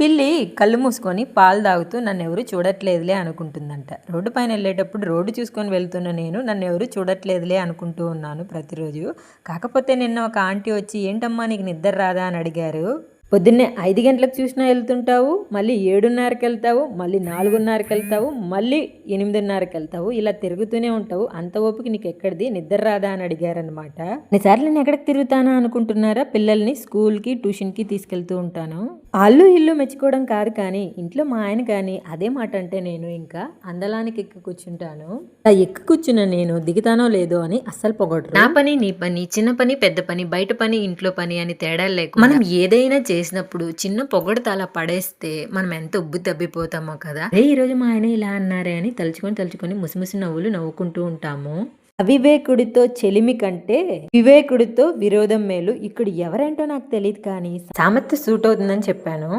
పిల్లి కళ్ళు మూసుకొని పాలు తాగుతూ నన్ను ఎవరు చూడట్లేదులే అనుకుంటుందంట. రోడ్డు పైన వెళ్ళేటప్పుడు రోడ్డు చూసుకొని వెళ్తున్న నేను నన్ను ఎవరు చూడట్లేదులే అనుకుంటూ ఉన్నాను ప్రతిరోజు. కాకపోతే నిన్న ఒక ఆంటీ వచ్చి ఏంటమ్మా నీకు నిద్ర రాదా అని అడిగారు. పొద్దున్నే ఐదు గంటలకు చూసినా వెళ్తుంటావు మళ్ళీ ఏడున్నరకి వెళ్తావు మళ్ళీ నాలుగున్నరకి వెళ్తావు మళ్ళీ ఎనిమిదిన్నరకి వెళ్తావు ఇలా తిరుగుతూనే ఉంటావు. అంత ఓపిక నీకు ఎక్కడిది నిద్ర రాదా అని అడిగారనమాట ఎన్నిసార్లు నేను ఎక్కడికి తిరుగుతానా అనుకుంటున్నారా? పిల్లల్ని స్కూల్కి ట్యూషన్కి తీసుకెళ్తూ ఉంటాను. అల్లు ఇల్లు మెచ్చుకోవడం కాదు కానీ ఇంట్లో మా ఆయన కానీ అదే మాట అంటే నేను ఇంకా అందలానికి ఎక్కి కూర్చుంటాను. ఎక్కి కూర్చున్న నేను దిగుతానో లేదో అని అస్సలు పొగడరు. నా పని నీ పని చిన్న పని పెద్ద పని బయట పని ఇంట్లో పని అని తేడా లేకుండా మనం ఏదైనా చేసినప్పుడు చిన్న పొగడత అలా పడేస్తే మనం ఎంత ఉబ్బు తబ్బిపోతామో కదా. అదే ఈ రోజు మా ఆయన ఇలా అన్నారే అని తలుచుకొని తలుచుకొని ముసిముసి నవ్వులు నవ్వుకుంటూ ఉంటాము. అవివేకుడితో చెలిమి కంటే వివేకుడితో విరోధం మేలు. ఇక్కడ ఎవరేంటో నాకు తెలియదు కానీ సామర్థ్య సూట్ అవుతుందని చెప్పాను.